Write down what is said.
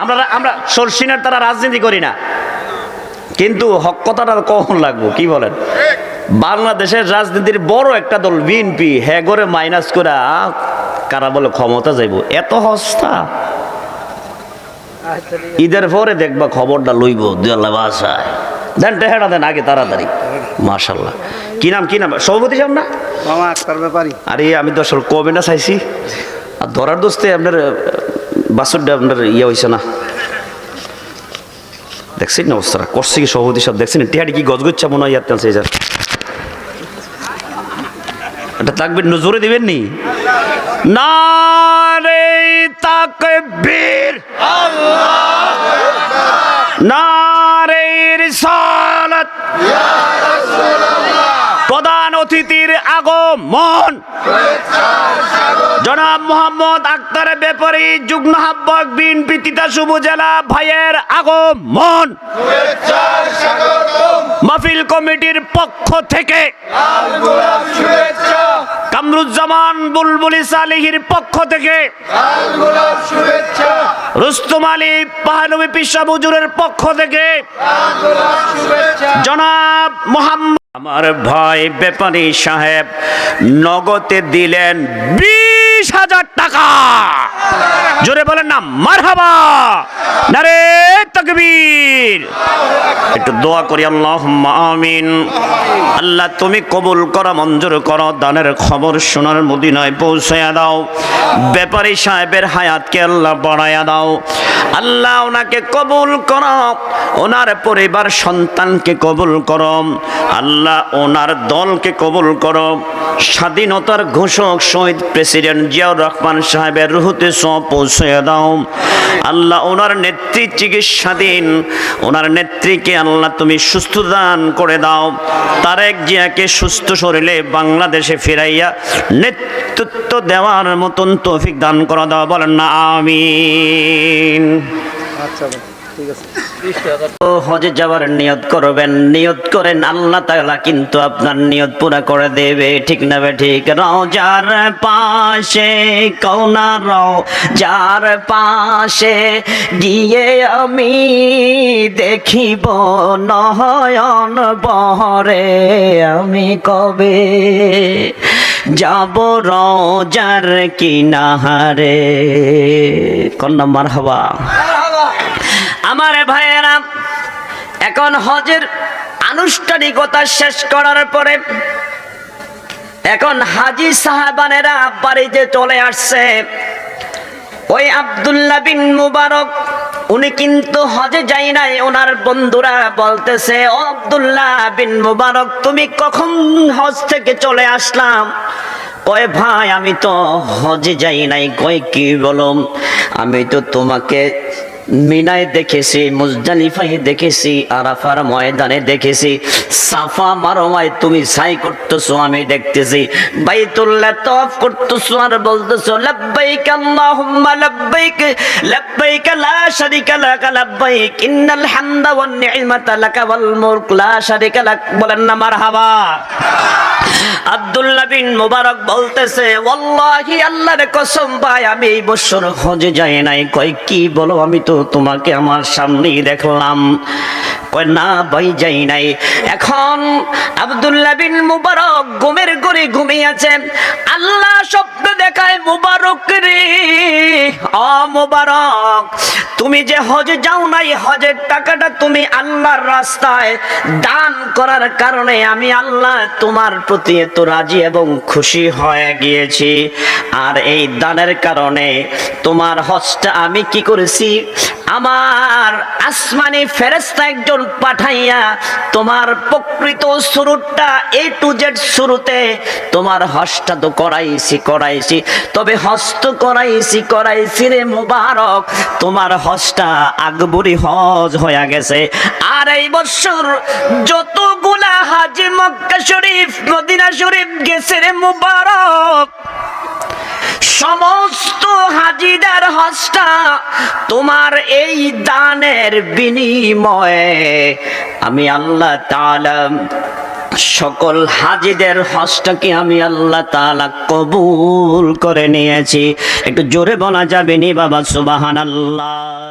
আমরা আমরা সরসিনের তারা রাজনীতি করি না। কিন্তু হক কথাটা কখন লাগবো কি বলেন? বাংলাদেশের রাজনীতির বড় একটা দল বিএনপি হ্যাঁ করে মাইনাস করে কারা বলে ক্ষমতা যাইব? এত হস্তা। ঈদের পরে দেখবা খবরটা লইব দুয়াল্লা বাসায়। দেন টেহাটা দেন আগে তাড়াতাড়ি। মাশাল্লাহ কি নাম কি নাম? সভাপতি সাহেব না? মামা আক্তার ব্যাপারী। আরে আমি তো আসলে কবে না চাইছি। আর ধরার দোস্তে আপনার বাসুরটা আপনার ইয়ে হয়েছে না। দেখছেন না অবস্থাটা করছে কি সভাপতি সব দেখছেন টিহাটি কি গজগচ্ছা মনে হয় ইয়ার সেই এটা থাকবে নজরে দিবেন নি? না রে তাকবীর। না রে রিসালাত। প্রধান আগমন জনাব মোহাম্মদ আক্তার ব্যাপারী যুগ্ম আহ্বায়ক বিএনপি তিতাস উপজেলা ভাইয়ের আগমন। মাহফিল কমিটির পক্ষ থেকে কামরুজ্জামান বুলবুলি সালিহির পক্ষ থেকে রুস্তুম আলী পাহানবী পিসা বুজুরের পক্ষ থেকে জনাব মোহাম্মদ আমার ভাই ব্যাপারী সাহেব নগদে দিলেন বিশ হাজার টাকা। জোরে বলেন না, মারহাবা। নারে তকবীর। একটু দোয়া করি আল্লাহ আমিন। আল্লাহ, তুমি কবুল করা, মঞ্জুর করো, দানের খবর শোনার মদিনায় পৌঁছায়া দাও। ব্যাপারী সাহেবের হায়াতকে আল্লাহ বাড়ায়া দাও। আল্লাহ, ওনাকে কবুল কর, ওনার পরিবার সন্তানকে কবুল কর। আল্লাহ, ওনার দলকে কবুল করো। স্বাধীনতার ঘোষক শহীদ প্রেসিডেন্ট রহমান সাহেবের রুহুতে সব দাও। আল্লাহ ওনার নেত্রী চিকিৎসাধীন ওনার নেত্রীকে আল্লাহ তুমি সুস্থ দান করে দাও। তারেক জিয়াকে সুস্থ শরীরে বাংলাদেশে ফিরাইয়া নেতৃত্ব দেওয়ার মতন তৌফিক দান করে দাও। বলেন না, আমিন। আচ্ছা ও হজে যাওয়ার নিয়ত করবেন, নিয়ত করেন, আল্লাহ তাআলা কিন্তু আপনার নিয়ত পুরা করে দেবে, ঠিক না ঠিক? রওজার পাশে কৌনা রওজার পাশে গিয়ে আমি দেখিব নয়ন বহরে, আমি কবে যাব রওজার কিনারে? কোন নম্বর হবা? আমার ভাইয়েরা, এখন হজের আনুষ্ঠানিকতা শেষ করার পরে এখন হাজি সাহাবানেরা বাড়িতে চলে আসছে, ওই আব্দুল্লাহ বিন মুবারক, উনি কিন্তু হজে যাই নাই, ওনার বন্ধুরা বলতেছে, ও আব্দুল্লাহ বিন মুবারক, তুমি কখন হজ থেকে চলে আসলাম? কয় ভাই, আমি তো হজে যাই নাই, কয় কি বলো আমি তো তোমাকে মিনায় দেখেছি, মুজদালিফায় দেখেছি, আরাফার ময়দানে দেখেছি। সাফা মারোয়ায় তুমি সাই করতেছো, আমি দেখতেছি। বাইতুল্লাহ তফ করতেছো আর বলতেছো, লাব্বাইক আল্লাহুম্মা, লাব্বাইক লাব্বাইক লা শারিকা লাক, লাব্বাইক ইন্নাল হামদা ওয়ান নি'মাতা লাকা ওয়াল মুলক, লা লাক বলেন না, মারহাবা। আব্দুল্লাহ যাই নাই। কয়, কি বলো, আমি তো তোমাকে আমার সামনেই দেখলাম। কয়, না ভাই, যাই নাই। এখন আব্দুল্লাহ মুবারক ঘুমের ঘরে ঘুমিয়ে আল্লাহ স্বপ্ন মুবারক রে। অ মুবারক। তুমি যে হজে যাও নাই, হজের টাকাটা তুমি আল্লাহর রাস্তায় দান করার কারণে আমি আল্লাহ তোমার প্রতি এত রাজি এবং খুশি হয়ে গিয়েছি। আর এই দানের কারণে তোমার হজটা আমি কি করেছি? আমার আসমানি ফেরেস্তা একজন পাঠাইয়া তোমার প্রকৃত শুরুটা এ টু জেড শুরুতে তোমার হজটা তো করাইছি করাইছি। তবে হস্ত করাইছি করাইছি রে মুবারক, তোমার হজটা আকবরী হজ হয়ে গেছে। আর এই বছর যতগুলা হাজি মক্কা শরীফ, মদিনা শরীফ গেছে রে মুবারক, সমস্ত তোমার এই দানের বিনিময়ে আমি আল্লাহ তাআলা সকল হাজিদের হজটাকে আমি আল্লাহ তালা কবুল করে নিয়েছি। একটু জোরে বলা যাবে নি বাবা সুবাহান আল্লাহ